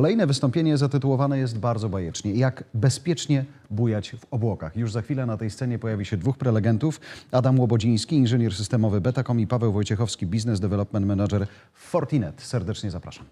Kolejne wystąpienie zatytułowane jest bardzo bajecznie. Jak bezpiecznie bujać w obłokach. Już za chwilę na tej scenie pojawi się dwóch prelegentów. Adam Łobodziński, inżynier systemowy Betacom i Paweł Wojciechowski, Business Development Manager Fortinet. Serdecznie zapraszam.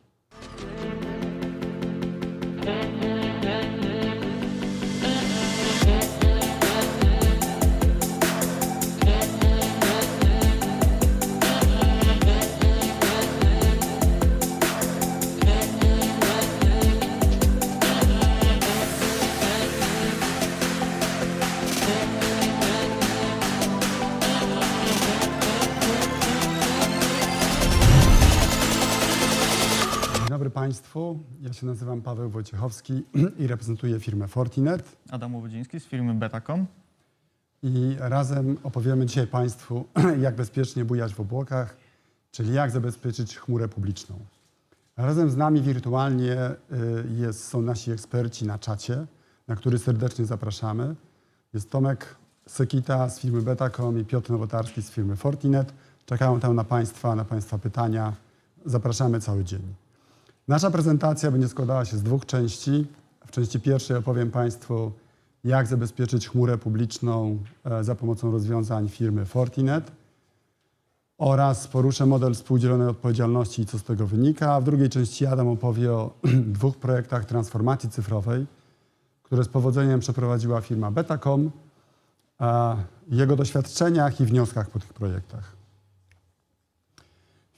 Państwu. Ja się nazywam Paweł Wojciechowski i reprezentuję firmę Fortinet. Adam Łowodziński z firmy Betacom. I razem opowiemy dzisiaj Państwu, jak bezpiecznie bujać w obłokach, czyli jak zabezpieczyć chmurę publiczną. Razem z nami wirtualnie y, jest, są nasi eksperci na czacie, na który serdecznie zapraszamy. Jest Tomek Sekita z firmy Betacom i Piotr Nowotarski z firmy Fortinet. Czekają tam na Państwa, na Państwa pytania. Zapraszamy cały dzień. Nasza prezentacja będzie składała się z dwóch części. W części pierwszej opowiem Państwu, jak zabezpieczyć chmurę publiczną e, za pomocą rozwiązań firmy Fortinet oraz poruszę model współdzielonej odpowiedzialności i co z tego wynika. W drugiej części Adam opowie o dwóch projektach transformacji cyfrowej, które z powodzeniem przeprowadziła firma Betacom, jego doświadczeniach i wnioskach po tych projektach.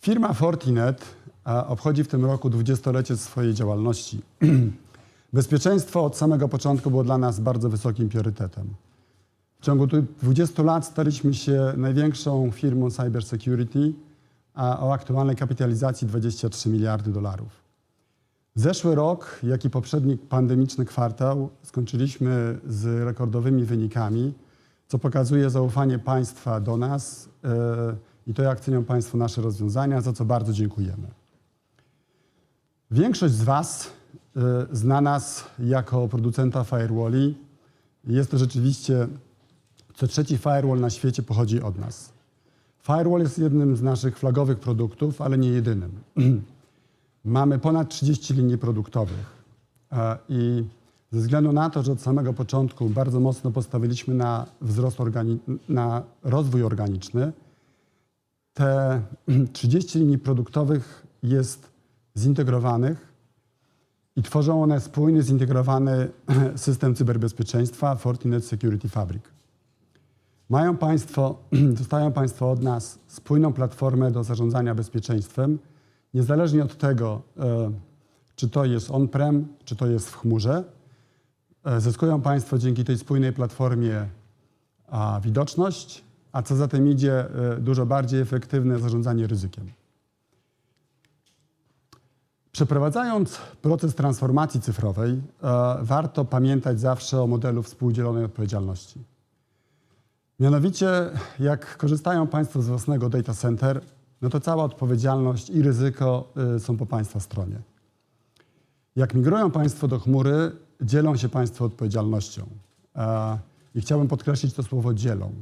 Firma Fortinet obchodzi w tym roku 20-lecie swojej działalności. Bezpieczeństwo od samego początku było dla nas bardzo wysokim priorytetem. W ciągu tych 20 lat staliśmy się największą firmą cybersecurity, a o aktualnej kapitalizacji 23 miliardy dolarów. Zeszły rok, jak i poprzedni pandemiczny kwartał skończyliśmy z rekordowymi wynikami, co pokazuje zaufanie państwa do nas yy, i to, jak cenią państwo nasze rozwiązania, za co bardzo dziękujemy. Większość z Was y, zna nas jako producenta firewalli. Jest to rzeczywiście, co trzeci firewall na świecie pochodzi od nas. Firewall jest jednym z naszych flagowych produktów, ale nie jedynym. Mamy ponad 30 linii produktowych E, i ze względu na to, że od samego początku bardzo mocno postawiliśmy na wzrost na rozwój organiczny, te 30 linii produktowych jest zintegrowanych i tworzą one spójny, zintegrowany system cyberbezpieczeństwa Fortinet Security Fabric. Mają państwo, dostają Państwo od nas spójną platformę do zarządzania bezpieczeństwem, niezależnie od tego, e, czy to jest on-prem, czy to jest w chmurze. E, Zyskują Państwo dzięki tej spójnej platformie widoczność, a co za tym idzie, e, dużo bardziej efektywne zarządzanie ryzykiem. Przeprowadzając proces transformacji cyfrowej, e, warto pamiętać zawsze o modelu współdzielonej odpowiedzialności. Mianowicie, jak korzystają Państwo z własnego data center, no to cała odpowiedzialność i ryzyko y, są po Państwa stronie. Jak migrują Państwo do chmury, dzielą się Państwo odpowiedzialnością. E, I chciałbym podkreślić to słowo dzielą.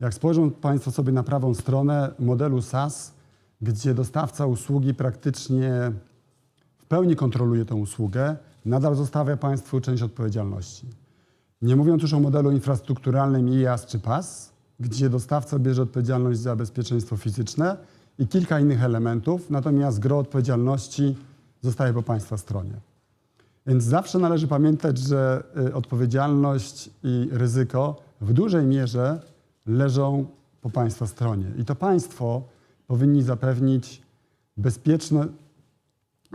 Jak spojrzą Państwo sobie na prawą stronę modelu SaaS, gdzie dostawca usługi praktycznie w pełni kontroluje tę usługę, nadal zostawia Państwu część odpowiedzialności. Nie mówiąc już o modelu infrastrukturalnym IaaS czy PaaS, gdzie dostawca bierze odpowiedzialność za bezpieczeństwo fizyczne i kilka innych elementów, natomiast gro odpowiedzialności zostaje po Państwa stronie. Więc zawsze należy pamiętać, że y, odpowiedzialność i ryzyko w dużej mierze leżą po Państwa stronie. I to Państwo powinni zapewnić bezpieczne,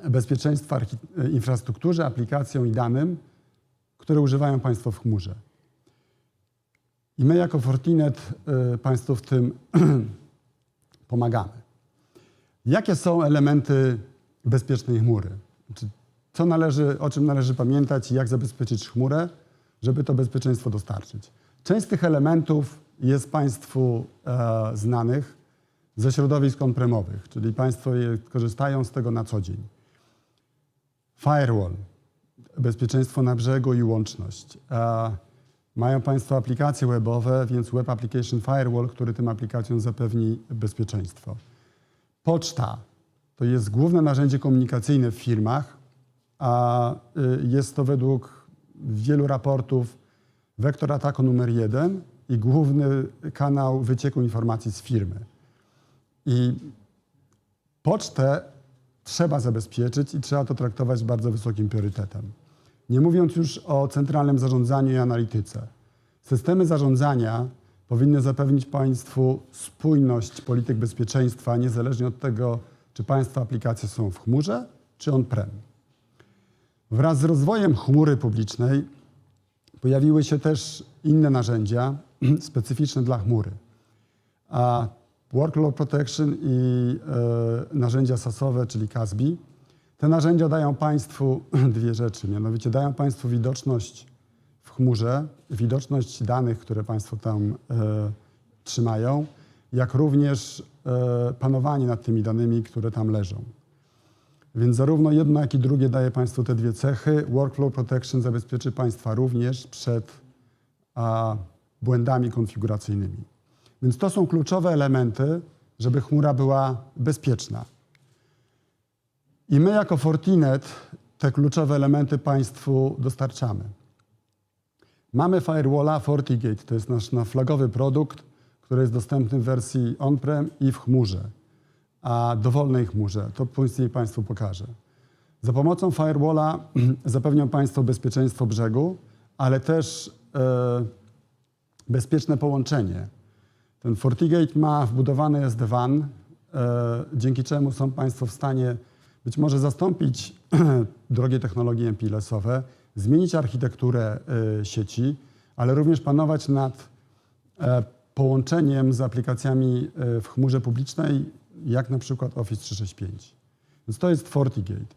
bezpieczeństwo y, infrastrukturze, aplikacjom i danym, które używają Państwo w chmurze. I my jako Fortinet y, Państwu w tym pomagamy. Jakie są elementy bezpiecznej chmury? Co należy, o czym należy pamiętać i jak zabezpieczyć chmurę, żeby to bezpieczeństwo dostarczyć? Część z tych elementów jest Państwu e, znanych ze środowisk on-premowych, czyli Państwo je, korzystają z tego na co dzień. Firewall, bezpieczeństwo na brzegu i łączność. E, mają Państwo aplikacje webowe, więc Web Application Firewall, który tym aplikacjom zapewni bezpieczeństwo. Poczta to jest główne narzędzie komunikacyjne w firmach a y, jest to według wielu raportów wektor ataku numer jeden i główny kanał wycieku informacji z firmy. I pocztę trzeba zabezpieczyć i trzeba to traktować z bardzo wysokim priorytetem. Nie mówiąc już o centralnym zarządzaniu i analityce. Systemy zarządzania powinny zapewnić Państwu spójność polityk bezpieczeństwa, niezależnie od tego, czy Państwa aplikacje są w chmurze, czy on-prem. Wraz z rozwojem chmury publicznej pojawiły się też inne narzędzia specyficzne dla chmury. A Workload Protection i e, narzędzia SASowe, czyli CASB. Te narzędzia dają Państwu dwie rzeczy, mianowicie dają Państwu widoczność w chmurze, widoczność danych, które Państwo tam e, trzymają, jak również e, panowanie nad tymi danymi, które tam leżą. Więc zarówno jedno, jak i drugie daje Państwu te dwie cechy. Workflow Protection zabezpieczy Państwa również przed a, błędami konfiguracyjnymi. Więc to są kluczowe elementy, żeby chmura była bezpieczna. I my jako Fortinet te kluczowe elementy Państwu dostarczamy. Mamy firewalla FortiGate, to jest nasz, nasz flagowy produkt, który jest dostępny w wersji on-prem i w chmurze, a dowolnej chmurze. To później Państwu pokażę. Za pomocą firewalla zapewnią Państwo bezpieczeństwo brzegu, ale też e, bezpieczne połączenie. Ten FortiGate ma wbudowany SD-WAN, e, dzięki czemu są Państwo w stanie być może zastąpić drogie technologie MPLS-owe, zmienić architekturę e, sieci, ale również panować nad e, połączeniem z aplikacjami w chmurze publicznej, jak na przykład Office 365. Więc to jest FortiGate.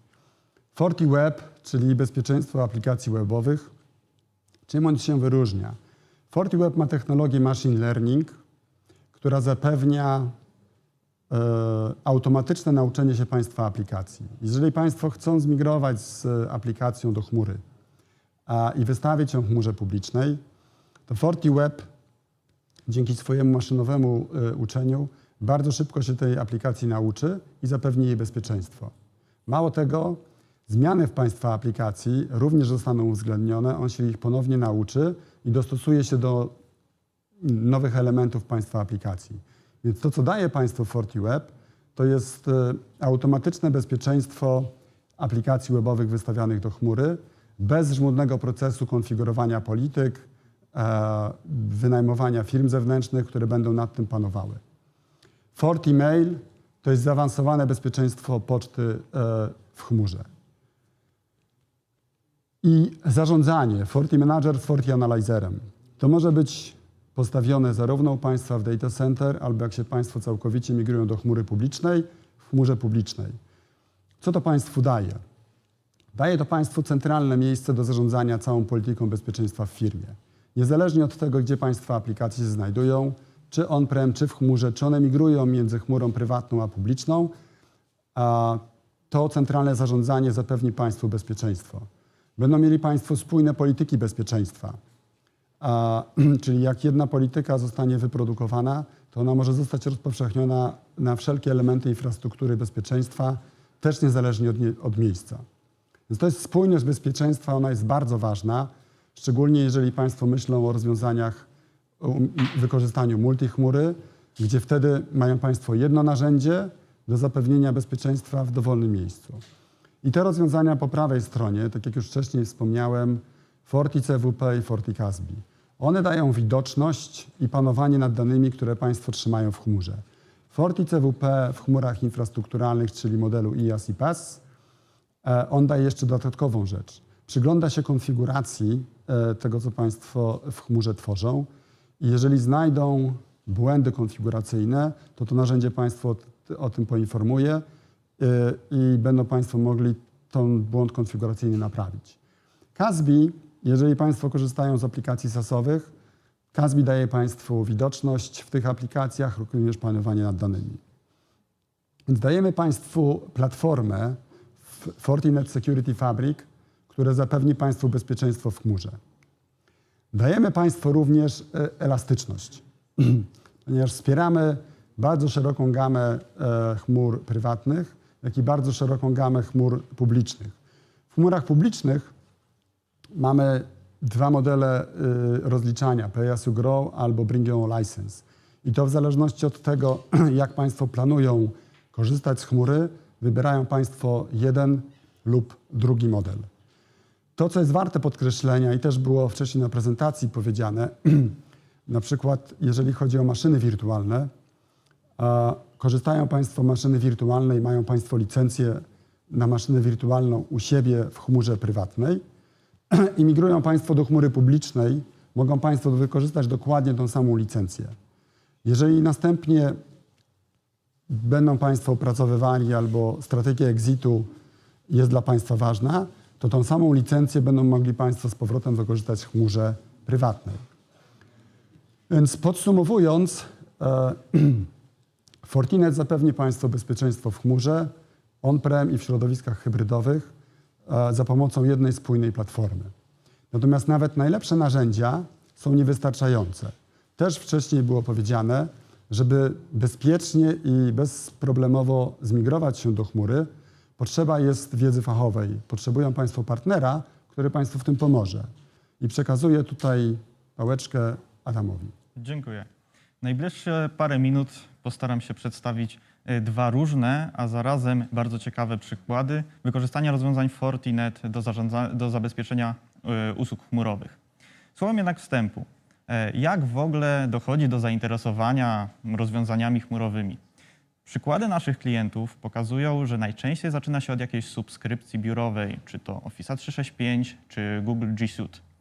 FortiWeb, czyli bezpieczeństwo aplikacji webowych. Czym on się wyróżnia? FortiWeb ma technologię machine learning, która zapewnia e, automatyczne nauczenie się Państwa aplikacji. Jeżeli Państwo chcą zmigrować z aplikacją do chmury a, i wystawić ją w chmurze publicznej, to FortiWeb dzięki swojemu maszynowemu e, uczeniu bardzo szybko się tej aplikacji nauczy i zapewni jej bezpieczeństwo. Mało tego, zmiany w Państwa aplikacji również zostaną uwzględnione, on się ich ponownie nauczy i dostosuje się do nowych elementów Państwa aplikacji. Więc to, co daje Państwu FortiWeb, to jest e, automatyczne bezpieczeństwo aplikacji webowych wystawianych do chmury, bez żmudnego procesu konfigurowania polityk, e, wynajmowania firm zewnętrznych, które będą nad tym panowały. FortiMail to jest zaawansowane bezpieczeństwo poczty e, w chmurze. I zarządzanie FortiManager z FortiAnalyzerem. To może być postawione zarówno u Państwa w data center, albo jak się Państwo całkowicie migrują do chmury publicznej, w chmurze publicznej. Co to Państwu daje? Daje to Państwu centralne miejsce do zarządzania całą polityką bezpieczeństwa w firmie. Niezależnie od tego, gdzie Państwa aplikacje się znajdują, czy on-prem, czy w chmurze, czy one migrują między chmurą prywatną a publiczną, a to centralne zarządzanie zapewni Państwu bezpieczeństwo. Będą mieli Państwo spójne polityki bezpieczeństwa. A, czyli jak jedna polityka zostanie wyprodukowana, to ona może zostać rozpowszechniona na wszelkie elementy infrastruktury bezpieczeństwa, też niezależnie od, nie, od miejsca. Więc to jest spójność bezpieczeństwa, ona jest bardzo ważna, szczególnie jeżeli Państwo myślą o rozwiązaniach, o wykorzystaniu multichmury, gdzie wtedy mają Państwo jedno narzędzie do zapewnienia bezpieczeństwa w dowolnym miejscu. I te rozwiązania po prawej stronie, tak jak już wcześniej wspomniałem, Forti CWP i Forti CASB. One dają widoczność i panowanie nad danymi, które Państwo trzymają w chmurze. Forti CWP w chmurach infrastrukturalnych, czyli modelu IaaS i PaaS, e, on daje jeszcze dodatkową rzecz. Przygląda się konfiguracji e, tego, co Państwo w chmurze tworzą i jeżeli znajdą błędy konfiguracyjne, to to narzędzie Państwo o, tym poinformuje e, i będą Państwo mogli ten błąd konfiguracyjny naprawić. Casbi, jeżeli Państwo korzystają z aplikacji SaaS-owych, Casbi daje Państwu widoczność w tych aplikacjach, również panowanie nad danymi. Dajemy Państwu platformę Fortinet Security Fabric, które zapewni Państwu bezpieczeństwo w chmurze. Dajemy Państwu również e, elastyczność, ponieważ wspieramy bardzo szeroką gamę e, chmur prywatnych, jak i bardzo szeroką gamę chmur publicznych. W chmurach publicznych mamy dwa modele y, rozliczania, Pay as you grow albo Bring your own license. I to w zależności od tego, jak Państwo planują korzystać z chmury, wybierają Państwo jeden lub drugi model. To, co jest warte podkreślenia i też było wcześniej na prezentacji powiedziane, na przykład jeżeli chodzi o maszyny wirtualne, korzystają Państwo maszyny wirtualnej, mają Państwo licencję na maszynę wirtualną u siebie w chmurze prywatnej i migrują Państwo do chmury publicznej, mogą Państwo wykorzystać dokładnie tą samą licencję. Jeżeli następnie będą Państwo opracowywali albo strategia exitu jest dla Państwa ważna, to tą samą licencję będą mogli Państwo z powrotem wykorzystać w chmurze prywatnej. Więc podsumowując, e, Fortinet zapewni Państwu bezpieczeństwo w chmurze, on-prem i w środowiskach hybrydowych e, za pomocą jednej spójnej platformy. Natomiast nawet najlepsze narzędzia są niewystarczające. Też wcześniej było powiedziane, żeby bezpiecznie i bezproblemowo zmigrować się do chmury, potrzeba jest wiedzy fachowej. Potrzebują Państwo partnera, który Państwu w tym pomoże. I przekazuję tutaj pałeczkę Adamowi. Dziękuję. Najbliższe parę minut postaram się przedstawić y, dwa różne, a zarazem bardzo ciekawe przykłady wykorzystania rozwiązań Fortinet do, do zabezpieczenia y, usług chmurowych. Słowem jednak wstępu. E, Jak w ogóle dochodzi do zainteresowania rozwiązaniami chmurowymi? Przykłady naszych klientów pokazują, że najczęściej zaczyna się od jakiejś subskrypcji biurowej, czy to Office 365, czy Google G Suite.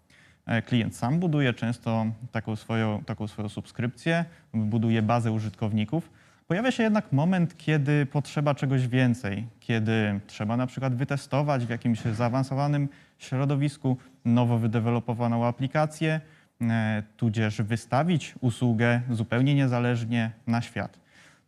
E, Klient sam buduje często taką swoją, taką swoją subskrypcję, buduje bazę użytkowników. Pojawia się jednak moment, kiedy potrzeba czegoś więcej, kiedy trzeba na przykład wytestować w jakimś zaawansowanym środowisku nowo wydevelopowaną aplikację, e, tudzież wystawić usługę zupełnie niezależnie na świat.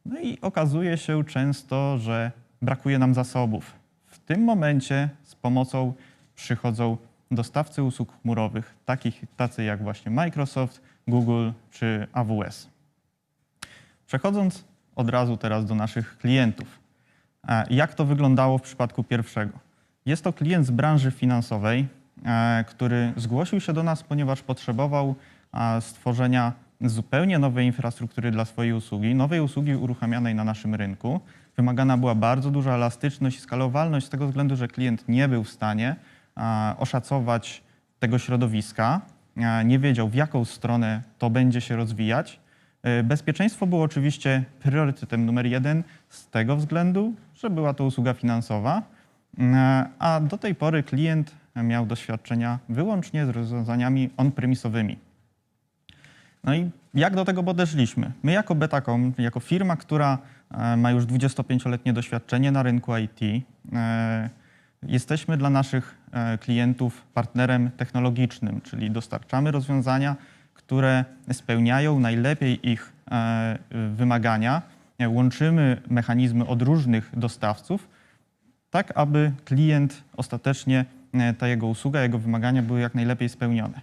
No i okazuje się często, że brakuje nam zasobów. W tym momencie z pomocą przychodzą dostawcy usług chmurowych, takich, tacy jak właśnie Microsoft, Google czy AWS. Przechodząc od razu teraz do naszych klientów. E, Jak to wyglądało w przypadku pierwszego? Jest to klient z branży finansowej, e, który zgłosił się do nas, ponieważ potrzebował e, stworzenia zupełnie nowej infrastruktury dla swojej usługi, nowej usługi uruchamianej na naszym rynku. Wymagana była bardzo duża elastyczność i skalowalność z tego względu, że klient nie był w stanie oszacować tego środowiska, nie wiedział w jaką stronę to będzie się rozwijać. E, Bezpieczeństwo było oczywiście priorytetem numer jeden z tego względu, że była to usługa finansowa, e, a do tej pory klient miał doświadczenia wyłącznie z rozwiązaniami on-premisowymi. No i jak do tego podeszliśmy? My jako Betacom, jako firma, która e, ma już 25-letnie doświadczenie na rynku IT, jesteśmy dla naszych e, klientów partnerem technologicznym, czyli dostarczamy rozwiązania, które spełniają najlepiej ich e, wymagania. E, Łączymy mechanizmy od różnych dostawców, tak aby klient ostatecznie, ta jego usługa, jego wymagania były jak najlepiej spełnione.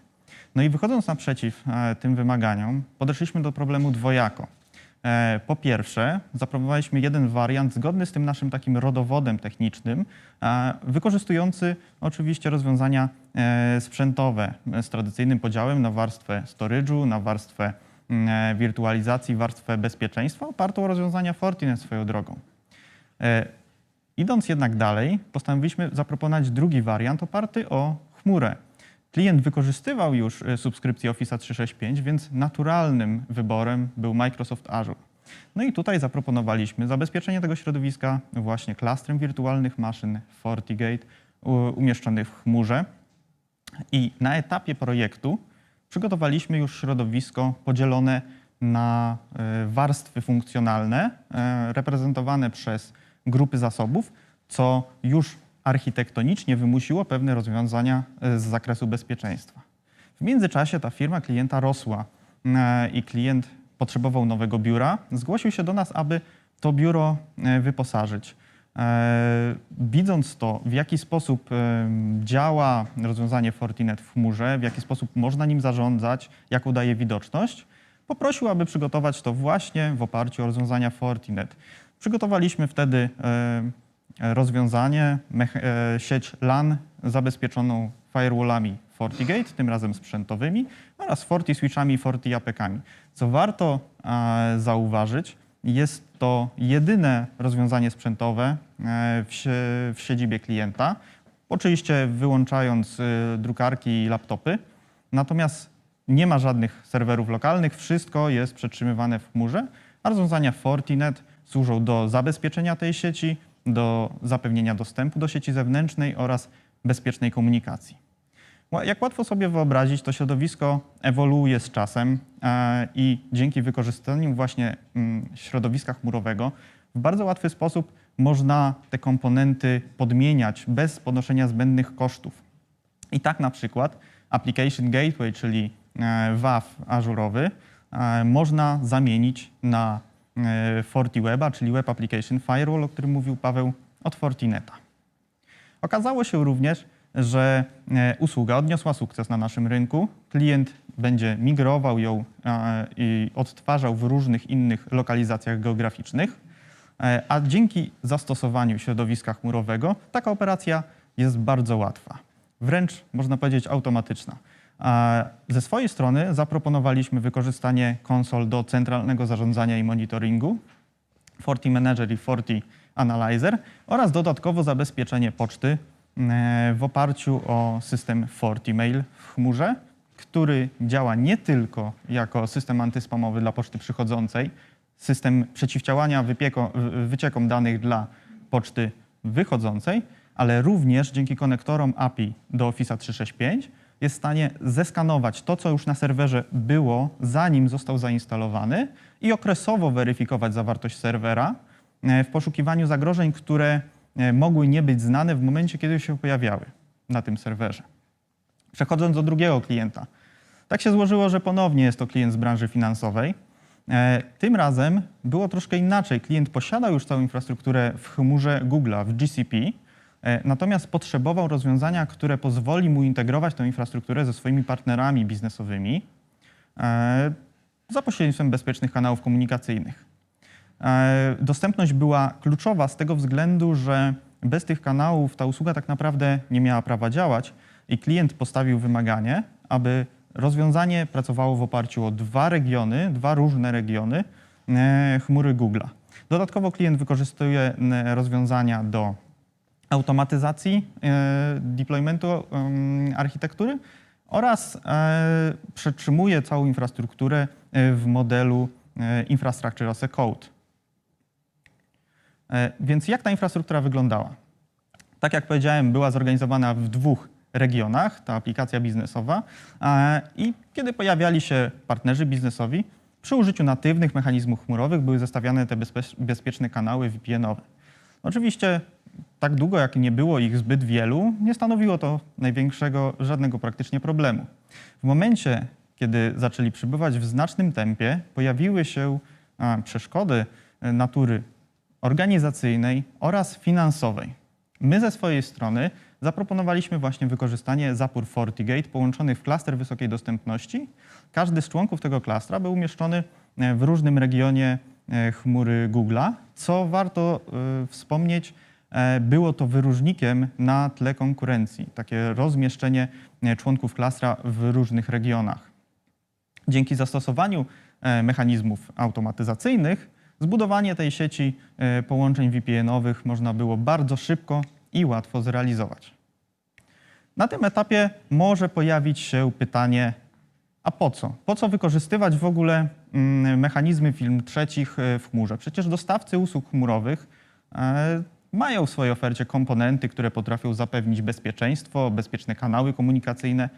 No i wychodząc naprzeciw tym wymaganiom, podeszliśmy do problemu dwojako. E, Po pierwsze, zaproponowaliśmy jeden wariant zgodny z tym naszym takim rodowodem technicznym, wykorzystujący oczywiście rozwiązania e, sprzętowe z tradycyjnym podziałem na warstwę storage'u, na warstwę mm, e, wirtualizacji, warstwę bezpieczeństwa, opartą o rozwiązania Fortinet swoją drogą. Idąc jednak dalej, postanowiliśmy zaproponować drugi wariant oparty o chmurę. Klient wykorzystywał już e, subskrypcję Office 365, więc naturalnym wyborem był Microsoft Azure. No i tutaj zaproponowaliśmy zabezpieczenie tego środowiska właśnie klastrem wirtualnych maszyn FortiGate umieszczonych w chmurze. I na etapie projektu przygotowaliśmy już środowisko podzielone na e, warstwy funkcjonalne, e, reprezentowane przez grupy zasobów, co już architektonicznie wymusiło pewne rozwiązania e, z zakresu bezpieczeństwa. W międzyczasie ta firma klienta rosła e, i klient potrzebował nowego biura. Zgłosił się do nas, aby to biuro e, wyposażyć. Widząc to, w jaki sposób działa rozwiązanie Fortinet w chmurze, w jaki sposób można nim zarządzać, jaką daje widoczność, poprosił, aby przygotować to właśnie w oparciu o rozwiązania Fortinet. Przygotowaliśmy wtedy rozwiązanie, e, sieć LAN zabezpieczoną firewallami FortiGate, tym razem sprzętowymi, oraz FortiSwitchami i FortiAPK-ami. Co warto e, zauważyć, jest to jedyne rozwiązanie sprzętowe e, w, sie- w siedzibie klienta, oczywiście wyłączając drukarki i laptopy. Natomiast nie ma żadnych serwerów lokalnych, wszystko jest przetrzymywane w chmurze, a rozwiązania Fortinet służą do zabezpieczenia tej sieci, do zapewnienia dostępu do sieci zewnętrznej oraz bezpiecznej komunikacji. Jak łatwo sobie wyobrazić, to środowisko ewoluuje z czasem e, i dzięki wykorzystaniu właśnie mm, środowiska chmurowego w bardzo łatwy sposób można te komponenty podmieniać bez ponoszenia zbędnych kosztów. I tak na przykład Application Gateway, czyli e, WAF ażurowy, e, można zamienić na FortiWeba, czyli Web Application Firewall, o którym mówił Paweł, od Fortineta. Okazało się również, że e, usługa odniosła sukces na naszym rynku. Klient będzie migrował ją e, i odtwarzał w różnych innych lokalizacjach geograficznych, e, a dzięki zastosowaniu środowiska chmurowego taka operacja jest bardzo łatwa, wręcz można powiedzieć automatyczna. Ze swojej strony zaproponowaliśmy wykorzystanie konsol do centralnego zarządzania i monitoringu, Forti Manager i Forti Analyzer oraz dodatkowo zabezpieczenie poczty e, w oparciu o system FortiMail w chmurze, który działa nie tylko jako system antyspamowy dla poczty przychodzącej, system przeciwdziałania wypieko, wy- wyciekom danych dla poczty wychodzącej, ale również dzięki konektorom API do Office 365 jest w stanie zeskanować to, co już na serwerze było, zanim został zainstalowany i okresowo weryfikować zawartość serwera e, w poszukiwaniu zagrożeń, które e, mogły nie być znane w momencie, kiedy się pojawiały na tym serwerze. Przechodząc do drugiego klienta. Tak się złożyło, że ponownie jest to klient z branży finansowej. E, Tym razem było troszkę inaczej. Klient posiadał już całą infrastrukturę w chmurze Google'a, w GCP, natomiast potrzebował rozwiązania, które pozwoli mu integrować tę infrastrukturę ze swoimi partnerami biznesowymi e, za pośrednictwem bezpiecznych kanałów komunikacyjnych. E, Dostępność była kluczowa z tego względu, że bez tych kanałów ta usługa tak naprawdę nie miała prawa działać i klient postawił wymaganie, aby rozwiązanie pracowało w oparciu o dwa regiony, dwa różne regiony e, chmury Google'a. Dodatkowo klient wykorzystuje rozwiązania do automatyzacji e, deploymentu architektury oraz e, przetrzymuje całą infrastrukturę e, w modelu Infrastructure as a Code. Więc jak ta infrastruktura wyglądała? Tak jak powiedziałem, była zorganizowana w dwóch regionach, ta aplikacja biznesowa, i kiedy pojawiali się partnerzy biznesowi, przy użyciu natywnych mechanizmów chmurowych były zestawiane te bezpieczne kanały VPN-owe. Oczywiście tak długo, jak nie było ich zbyt wielu, nie stanowiło to największego, żadnego praktycznie problemu. W momencie, kiedy zaczęli przybywać w znacznym tempie, pojawiły się przeszkody e, natury organizacyjnej oraz finansowej. My ze swojej strony zaproponowaliśmy właśnie wykorzystanie zapór FortiGate połączonych w klaster wysokiej dostępności. Każdy z członków tego klastra był umieszczony e, w różnym regionie e, chmury Google'a. Co warto e, wspomnieć, było to wyróżnikiem na tle konkurencji, takie rozmieszczenie e, członków klastra w różnych regionach. Dzięki zastosowaniu e, mechanizmów automatyzacyjnych zbudowanie tej sieci e, połączeń VPN-owych można było bardzo szybko i łatwo zrealizować. Na tym etapie może pojawić się pytanie, a po co? Po co wykorzystywać w ogóle mm, mechanizmy firm trzecich e, w chmurze? Przecież dostawcy usług chmurowych e, mają w swojej ofercie komponenty, które potrafią zapewnić bezpieczeństwo, bezpieczne kanały komunikacyjne.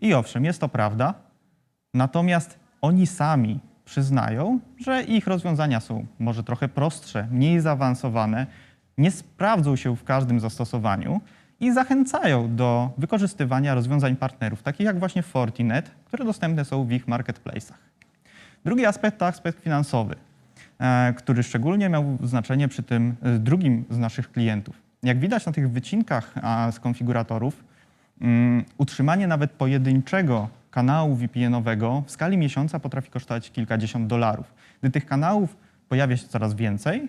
I owszem, jest to prawda, Natomiast oni sami przyznają, że ich rozwiązania są może trochę prostsze, mniej zaawansowane, nie sprawdzą się w każdym zastosowaniu i zachęcają do wykorzystywania rozwiązań partnerów, takich jak właśnie Fortinet, które dostępne są w ich marketplace'ach. Drugi aspekt to aspekt finansowy, który szczególnie miał znaczenie przy tym e, drugim z naszych klientów. Jak widać na tych wycinkach z konfiguratorów, mm, utrzymanie nawet pojedynczego kanału VPN-owego w skali miesiąca potrafi kosztować kilkadziesiąt dolarów. Gdy tych kanałów pojawia się coraz więcej,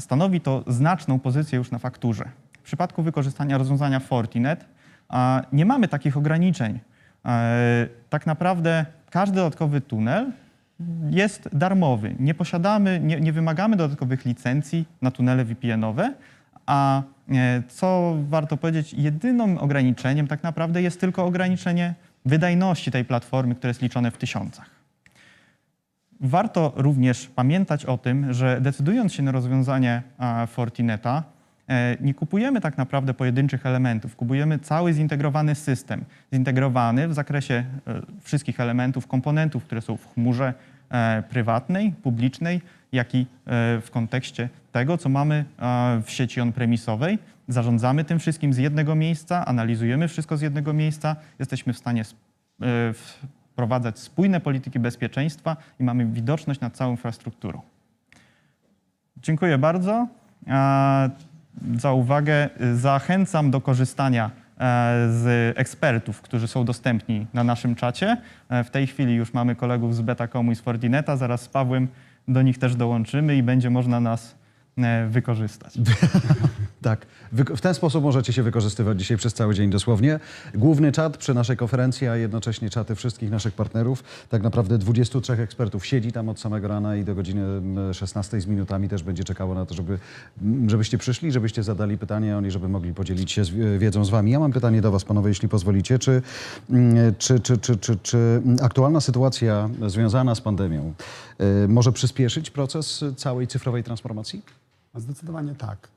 stanowi to znaczną pozycję już na fakturze. W przypadku wykorzystania rozwiązania Fortinet nie mamy takich ograniczeń. E, Tak naprawdę każdy dodatkowy tunel jest darmowy. Nie posiadamy, nie, nie wymagamy dodatkowych licencji na tunele VPN-owe, a e, co warto powiedzieć, jedynym ograniczeniem tak naprawdę jest tylko ograniczenie wydajności tej platformy, które jest liczone w tysiącach. Warto również pamiętać o tym, że decydując się na rozwiązanie Fortineta, e, nie kupujemy tak naprawdę pojedynczych elementów, kupujemy cały zintegrowany system, zintegrowany w zakresie e, wszystkich elementów, komponentów, które są w chmurze prywatnej, publicznej, jak i e, w kontekście tego, co mamy e, w sieci on-premisowej. Zarządzamy tym wszystkim z jednego miejsca, analizujemy wszystko z jednego miejsca, jesteśmy w stanie e, wprowadzać spójne polityki bezpieczeństwa i mamy widoczność nad całą infrastrukturą. Dziękuję bardzo e, za uwagę. Zachęcam do korzystania e, z ekspertów, którzy są dostępni na naszym czacie. E, W tej chwili już mamy kolegów z Betacomu i z Fortineta. Zaraz z Pawłem do nich też dołączymy i będzie można nas e, wykorzystać. Tak, w ten sposób możecie się wykorzystywać dzisiaj przez cały dzień dosłownie. Główny czat przy naszej konferencji, a jednocześnie czaty wszystkich naszych partnerów. Tak naprawdę 23 ekspertów siedzi tam od samego rana i do godziny mm, 16 z minutami też będzie czekało na to, żeby, mm, żebyście przyszli, żebyście zadali pytanie, oni żeby mogli podzielić się z, wiedzą z wami. Ja mam pytanie do was, panowie, jeśli pozwolicie. Czy, mm, czy, czy, czy, czy, czy mm, aktualna sytuacja związana z pandemią y, może przyspieszyć proces całej cyfrowej transformacji? Zdecydowanie tak.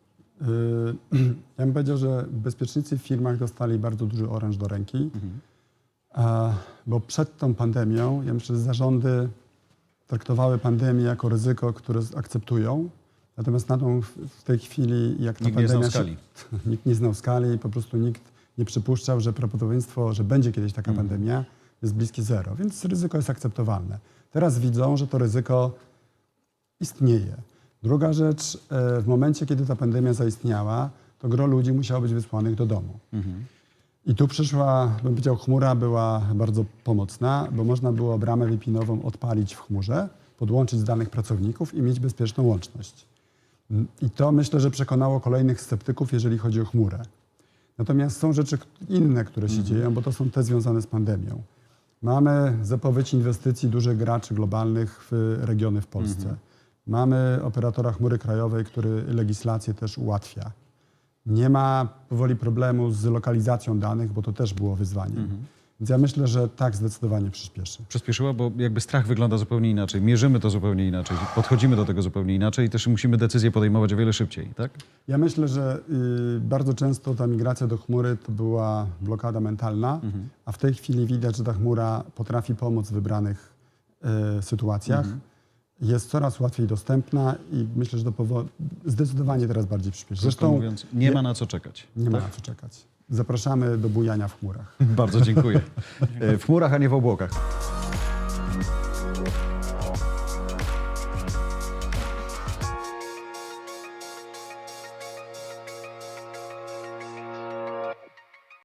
Yy, Ja bym powiedział, że bezpiecznicy w firmach dostali bardzo duży oręż do ręki, a, bo przed tą pandemią, ja myślę, że zarządy traktowały pandemię jako ryzyko, które akceptują. Natomiast na tą, w tej chwili, jak ta Nikt nie znał pandemia skali. Się, nikt nie znał skali i po prostu nikt nie przypuszczał, że prawdopodobieństwo, że będzie kiedyś taka Mhm. pandemia, jest bliskie zero, więc ryzyko jest akceptowalne. Teraz widzą, że to ryzyko istnieje. Druga rzecz, e, w momencie, kiedy ta pandemia zaistniała, to gro ludzi musiało być wysłanych do domu. I tu przyszła, bym powiedział, chmura była bardzo pomocna, bo można było bramę VPN-ową odpalić w chmurze, podłączyć z danych pracowników i mieć bezpieczną łączność. Mm, I to myślę, że przekonało kolejnych sceptyków, jeżeli chodzi o chmurę. Natomiast są rzeczy inne, które się dzieją, bo to są te związane z pandemią. Mamy zapowiedź inwestycji dużych graczy globalnych w regiony w Polsce. Mamy operatora chmury krajowej, który legislację też ułatwia. Nie ma powoli problemu z lokalizacją danych, bo to też było wyzwanie. Więc ja myślę, że tak zdecydowanie przyspieszy. Przyspieszyła, bo jakby strach wygląda zupełnie inaczej. Mierzymy to zupełnie inaczej, podchodzimy do tego zupełnie inaczej i też musimy decyzje podejmować o wiele szybciej, tak? Ja myślę, że y, bardzo często ta migracja do chmury to była blokada mentalna, a w tej chwili widać, że ta chmura potrafi pomóc w wybranych y, sytuacjach. Jest coraz łatwiej dostępna i myślę, że to powo- zdecydowanie teraz bardziej przyspieszy. Zresztą mówiąc, nie ma na co czekać. nie ma na co czekać. Zapraszamy do bujania w chmurach. Bardzo dziękuję. E, W chmurach, a nie w obłokach.